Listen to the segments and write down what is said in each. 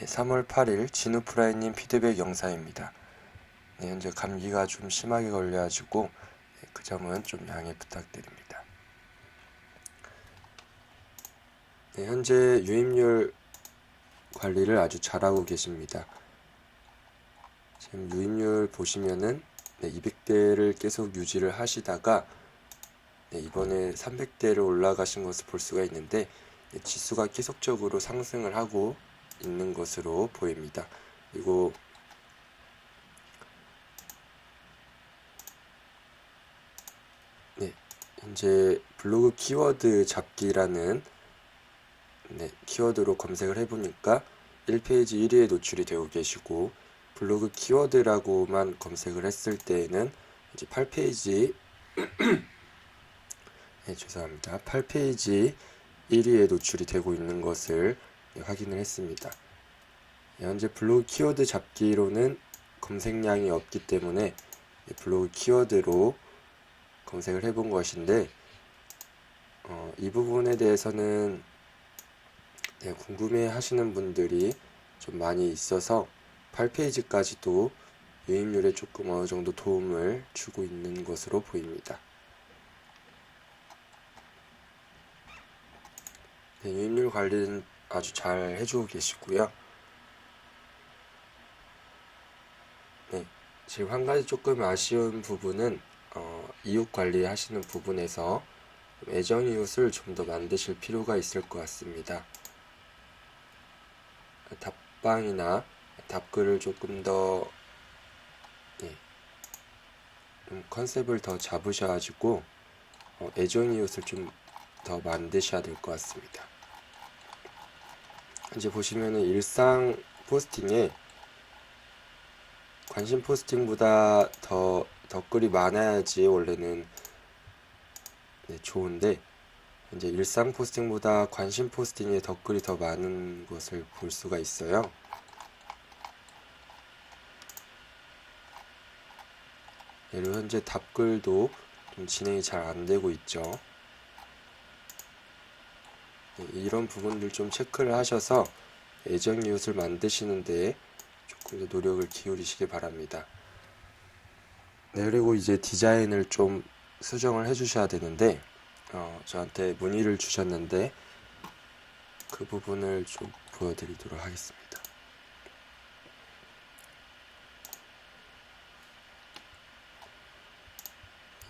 네, 3월 8일 진우프라이님 피드백 영상입니다. 네, 현재 감기가 좀 심하게 걸려가지고 네, 그 점은 좀 양해 부탁드립니다. 네, 현재 유입률 관리를 아주 잘하고 계십니다. 지금 유입률 보시면은 네, 200대를 계속 유지를 하시다가 네, 이번에 300대로 올라가신 것을 볼 수가 있는데 네, 지수가 계속적으로 상승을 하고 있는 것으로 보입니다. 그리고 네, 현재 블로그 키워드 잡기라는 네, 키워드로 검색을 해보니까 1페이지 1위에 노출이 되고 계시고 블로그 키워드라고만 검색을 했을 때에는 이제 8페이지 네, 죄송합니다. 8페이지 1위에 노출이 되고 있는 것을 네, 확인을 했습니다. 네, 현재 블로그 키워드 잡기로는 검색량이 없기 때문에 네, 블로그 키워드로 검색을 해본 것인데 어, 이 부분에 대해서는 네, 궁금해 하시는 분들이 좀 많이 있어서 8페이지까지도 유입률에 조금 어느 정도 도움을 주고 있는 것으로 보입니다. 네, 유입률 관리는 아주 잘 해주고 계시고요. 네, 지금 한 가지 조금 아쉬운 부분은 어, 이웃 관리하시는 부분에서 애정 이웃을 좀 더 만드실 필요가 있을 것 같습니다. 답방이나 답글을 조금 더 예, 좀 컨셉을 더 잡으셔가지고 어, 애정 이웃을 좀 더 만드셔야 될 것 같습니다. 이제 보시면은 일상 포스팅에 관심 포스팅보다 더 덧글이 많아야지 원래는 네, 좋은데 이제 일상 포스팅보다 관심 포스팅에 덧글이 더 많은 것을 볼 수가 있어요. 그리고 현재 답글도 좀 진행이 잘 안 되고 있죠. 네, 이런 부분들 좀 체크를 하셔서 애정 이웃을 만드시는데 조금 더 노력을 기울이시기 바랍니다. 네, 그리고 이제 디자인을 좀 수정을 해주셔야 되는데, 어, 저한테 문의를 주셨는데, 그 부분을 좀 보여드리도록 하겠습니다.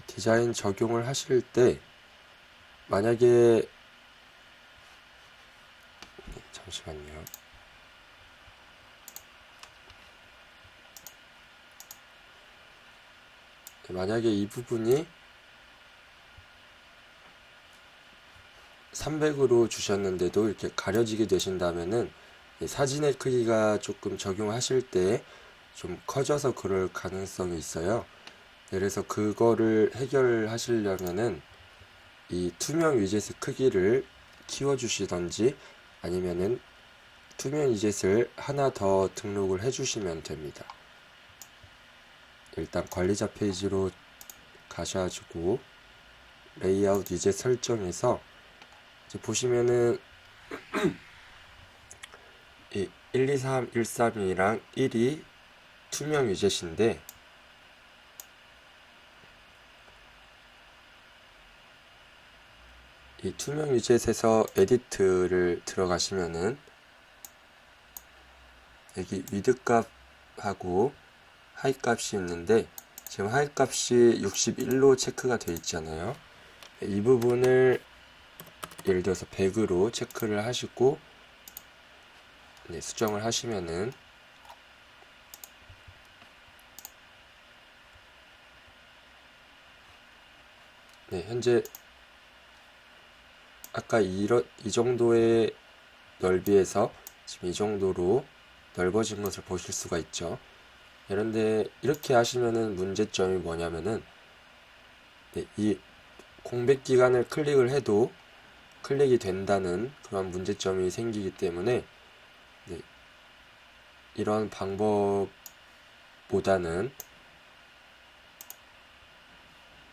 디자인 적용을 하실 때, 만약에, 네, 잠시만요. 만약에 이 부분이 300으로 주셨는데도 이렇게 가려지게 되신다면은 이 사진의 크기가 조금 적용하실 때 좀 커져서 그럴 가능성이 있어요. 그래서 그거를 해결하시려면은 이 투명 위젯의 크기를 키워주시던지 아니면은 투명 위젯을 하나 더 등록을 해주시면 됩니다. 일단 관리자 페이지로 가셔가지고 레이아웃 위젯 설정에서 이제 보시면은 이 1, 2, 3, 1, 3이랑 1이 투명 위젯인데 이 투명 위젯에서 에디트를 들어가시면은 여기 위드 값하고 하이 값이 있는데 지금 하이 값이 61로 체크가 되어 있잖아요. 이 부분을 예를 들어서 100으로 체크를 하시고 네, 수정을 하시면은 네, 현재 아까 이러, 이 정도의 넓이에서 지금 이 정도로 넓어진 것을 보실 수가 있죠. 그런데 이렇게 하시면은 문제점이 뭐냐면은 네, 이 공백 기간을 클릭을 해도 클릭이 된다는 그런 문제점이 생기기 때문에 네, 이런 방법보다는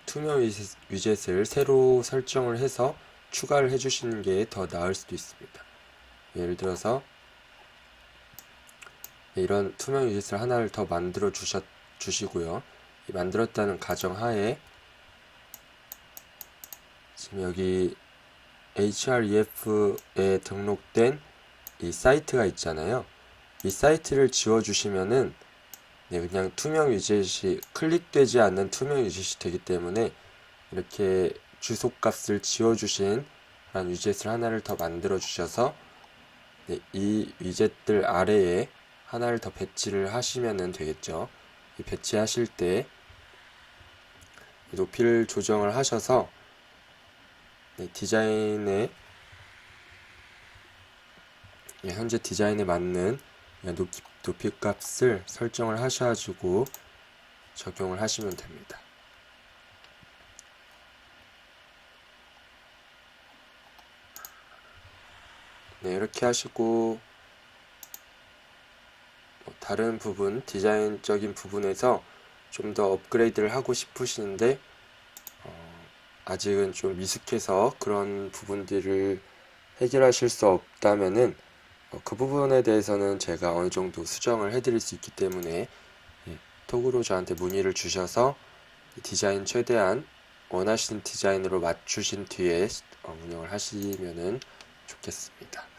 투명 위젯- 위젯을 새로 설정을 해서 추가를 해주시는 게 더 나을 수도 있습니다. 예를 들어서 이런 투명 위젯을 하나를 더 만들어 주셨, 주시고요. 이 만들었다는 가정하에 지금 여기 href에 등록된 이 사이트가 있잖아요. 이 사이트를 지워주시면은 네, 그냥 투명 위젯이 클릭되지 않는 투명 위젯이 되기 때문에 이렇게 주소 값을 지워주신 그런 위젯을 하나를 더 만들어 주셔서 네, 이 위젯들 아래에 하나를 더 배치를 하시면 되겠죠. 이 배치하실 때 높이를 조정을 하셔서 네, 디자인에 예, 현재 디자인에 맞는 예, 높이, 높이 값을 설정을 하셔가지고 적용을 하시면 됩니다. 네, 이렇게 하시고 뭐 다른 부분, 디자인적인 부분에서 좀 더 업그레이드를 하고 싶으시는데 어, 아직은 좀 미숙해서 그런 부분들을 해결하실 수 없다면은 어, 그 부분에 대해서는 제가 어느 정도 수정을 해드릴 수 있기 때문에 예, 톡으로 저한테 문의를 주셔서 이 디자인 최대한 원하시는 디자인으로 맞추신 뒤에 어, 운영을 하시면은 좋겠습니다.